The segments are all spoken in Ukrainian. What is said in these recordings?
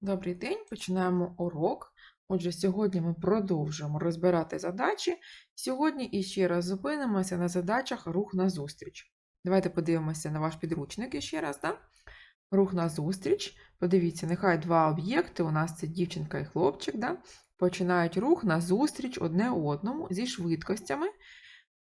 Добрий день, починаємо урок. Отже, сьогодні ми продовжуємо розбирати задачі. Сьогодні іще раз зупинимося на задачах рух на зустріч. Давайте подивимося на ваш підручник іще раз. Да? Рух на зустріч. Подивіться, нехай два об'єкти, у нас це дівчинка і хлопчик, да? починають рух на зустріч одне одному зі швидкостями.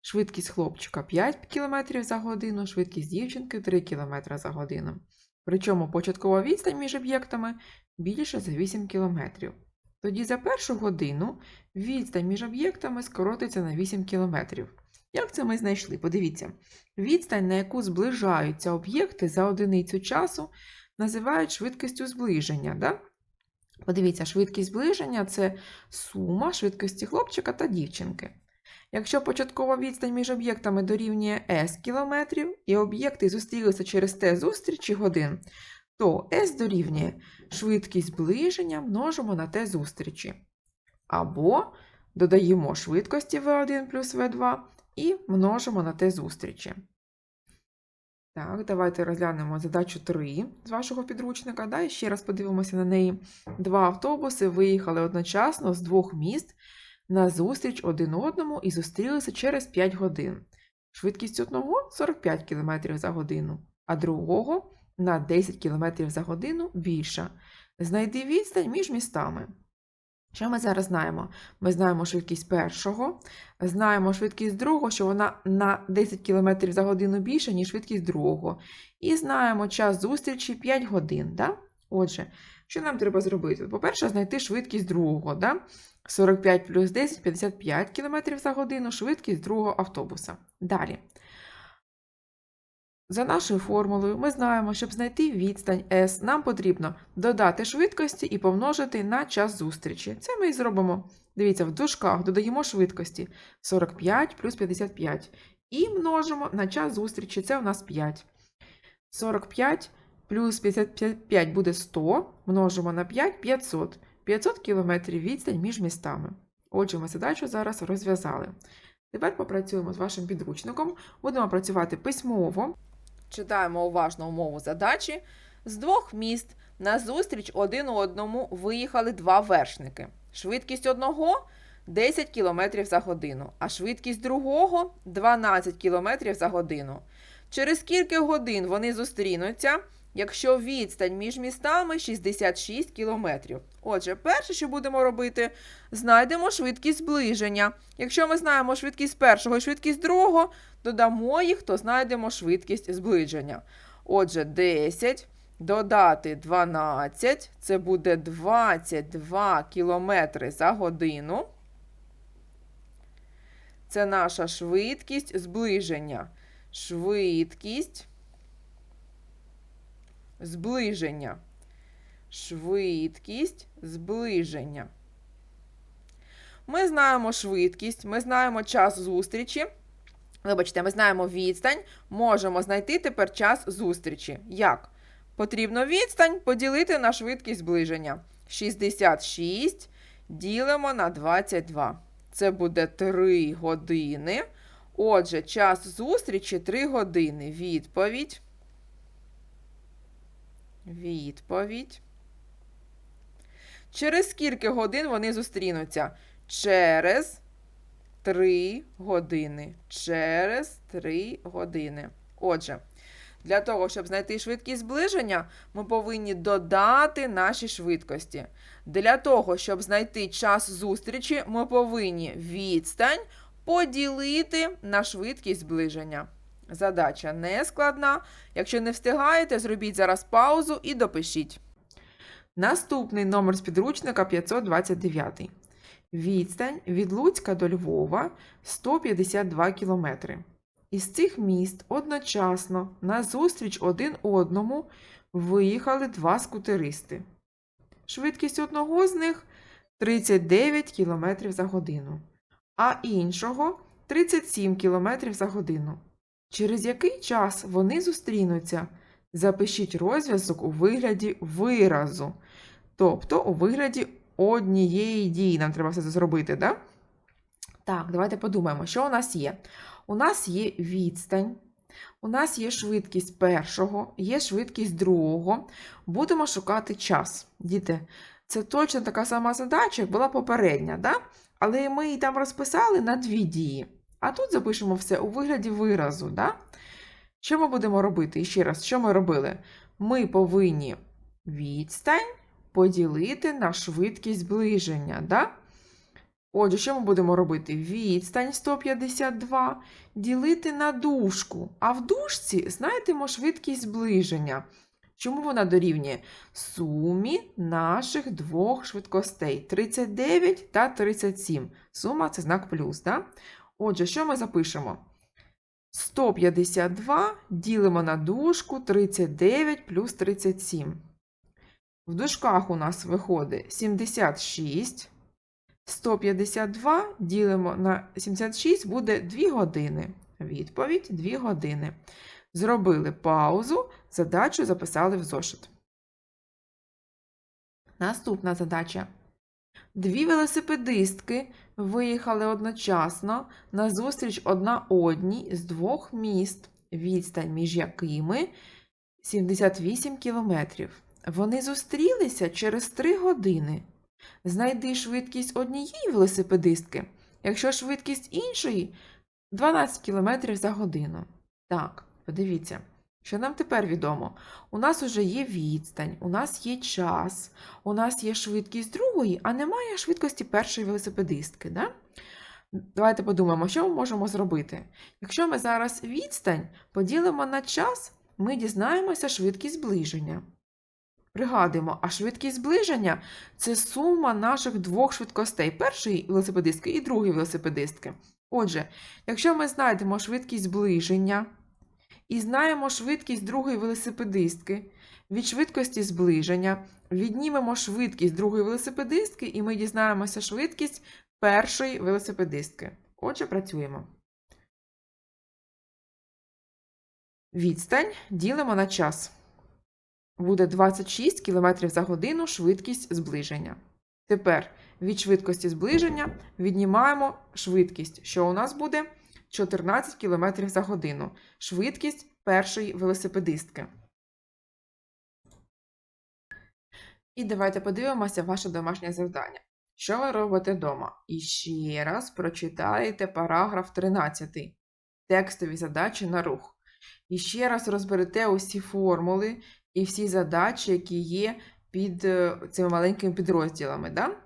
Швидкість хлопчика 5 км за годину, швидкість дівчинки 3 км за годину. Причому початкова відстань між об'єктами більше за 8 км. Тоді за першу годину відстань між об'єктами скоротиться на 8 км. Як це ми знайшли? Подивіться, відстань, на яку зближаються об'єкти за одиницю часу, називають швидкістю зближення. Да? Подивіться, швидкість зближення це сума швидкості хлопчика та дівчинки. Якщо початкова відстань між об'єктами дорівнює s кілометрів, і об'єкти зустрілися через t зустрічі годин, то s дорівнює швидкість зближення множимо на t зустрічі. Або додаємо швидкості v1 плюс v2 і множимо на t зустрічі. Так, давайте розглянемо задачу 3 з вашого підручника. Да? І ще раз подивимося на неї. Два автобуси виїхали одночасно з двох міст на зустріч один одному і зустрілися через 5 годин. Швидкість одного 45 км за годину, а другого на 10 км за годину більша. Знайди відстань між містами. Що ми зараз знаємо? Ми знаємо швидкість першого, знаємо швидкість другого, що вона на 10 км за годину більша, ніж швидкість другого. І знаємо час зустрічі 5 годин. Да? Отже, що нам треба зробити? По-перше, знайти швидкість другого. Да? 45 плюс 10 55 км за годину, швидкість другого автобуса. Далі. За нашою формулою ми знаємо, щоб знайти відстань S, нам потрібно додати швидкості і помножити на час зустрічі. Це ми і зробимо. Дивіться, в дужках додаємо швидкості 45 плюс 55. І множимо на час зустрічі, це у нас 5. 45 плюс 55 буде 100, множимо на 5 500. 500 кілометрів відстань між містами. Отже, ми задачу зараз розв'язали. Тепер попрацюємо з вашим підручником, будемо працювати письмово. Читаємо уважно умову задачі. З двох міст на зустріч один одному виїхали два вершники. Швидкість одного 10 км за годину, а швидкість другого 12 км за годину. Через кілька годин вони зустрінуться, якщо відстань між містами 66 км. Отже, перше, що будемо робити, знайдемо швидкість зближення. Якщо ми знаємо швидкість першого і швидкість другого, додамо їх, то знайдемо швидкість зближення. Отже, 10 додати 12, це буде 22 км за годину. Це наша швидкість зближення. Швидкість зближення. Швидкість зближення. Ми знаємо швидкість, ми знаємо час зустрічі. Вибачте, ми знаємо відстань, можемо знайти тепер час зустрічі. Як? Потрібно відстань поділити на швидкість зближення. 66 ділимо на 22. Це буде 3 години. Отже, час зустрічі 3 години. Відповідь. Відповідь. Через скільки годин вони зустрінуться? Через 3 години. Через 3 години. Отже, для того, щоб знайти швидкість зближення, ми повинні додати наші швидкості. Для того, щоб знайти час зустрічі, ми повинні відстань поділити на швидкість зближення. Задача не складна. Якщо не встигаєте, зробіть зараз паузу і допишіть. Наступний номер з підручника 529. Відстань від Луцька до Львова 152 км. Із цих міст одночасно на зустріч один одному виїхали два скутеристи. Швидкість одного з них 39 км за годину, а іншого 37 км за годину. Через який час вони зустрінуться? Запишіть розв'язок у вигляді виразу, тобто у вигляді однієї дії. Нам треба все це зробити, так? Так, давайте подумаємо, що у нас є. У нас є відстань У нас є швидкість першого, є швидкість другого. Будемо шукати час. Діти, це точно така сама задача, як була попередня, да? але ми її там розписали на дві дії. А тут запишемо все у вигляді виразу. Да? Що ми будемо робити? І ще раз, що ми робили? Ми повинні відстань поділити на швидкість зближення. Да? Отже, що ми будемо робити? Відстань 152 ділити на дужку. А в дужці знайдемо швидкість зближення. Чому вона дорівнює? Сумі наших двох швидкостей 39 та 37. Сума це знак плюс. Да? Отже, що ми запишемо? 152 ділимо на дужку 39 плюс 37. В дужках у нас виходить 76. 152 ділимо на 76 буде 2 години. Відповідь 2 години. Зробили паузу, задачу записали в зошит. Наступна задача. Дві велосипедистки виїхали одночасно на зустріч одна одній з двох міст, відстань між якими 78 кілометрів. Вони зустрілися через 3 години. Знайди швидкість однієї велосипедистки, якщо швидкість іншої 12 км за годину. Так, подивіться, що нам тепер відомо? У нас вже є відстань, у нас є час, у нас є швидкість другої, а немає швидкості першої велосипедистки. Да? Давайте подумаємо, що ми можемо зробити. Якщо ми зараз відстань поділимо на час, ми дізнаємося швидкість зближення. Пригадуємо, а швидкість зближення це сума наших двох швидкостей першої велосипедистки і другої велосипедистки. Отже, якщо ми знайдемо швидкість зближення і знаємо швидкість другої велосипедистки, від швидкості зближення віднімемо швидкість другої велосипедистки, і ми дізнаємося швидкість першої велосипедистки. Отже, працюємо. Відстань ділимо на час буде 26 км за годину швидкість зближення. Тепер від швидкості зближення віднімаємо швидкість, що у нас буде 14 км за годину. Швидкість першої велосипедистки. І давайте подивимося ваше домашнє завдання. Що ви робите вдома? І ще раз прочитаєте параграф 13. Текстові задачі на рух. І ще раз розберете усі формули, і всі задачі, які є під е, цими маленькими підрозділами. Да?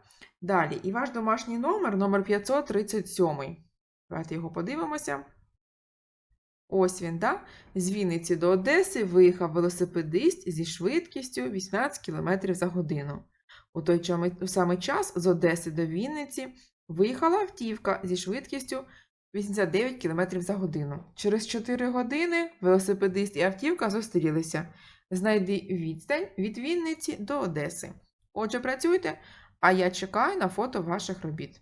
Далі, і ваш домашній номер номер 537. Давайте його подивимося. Ось він, да? з Вінниці до Одеси виїхав велосипедист зі швидкістю 18 км за годину. У той самий час з Одеси до Вінниці виїхала автівка зі швидкістю 89 км за годину. Через 4 години велосипедист і автівка зустрілися. Знайди відстань від Вінниці до Одеси. Отже, працюйте, а я чекаю на фото ваших робіт.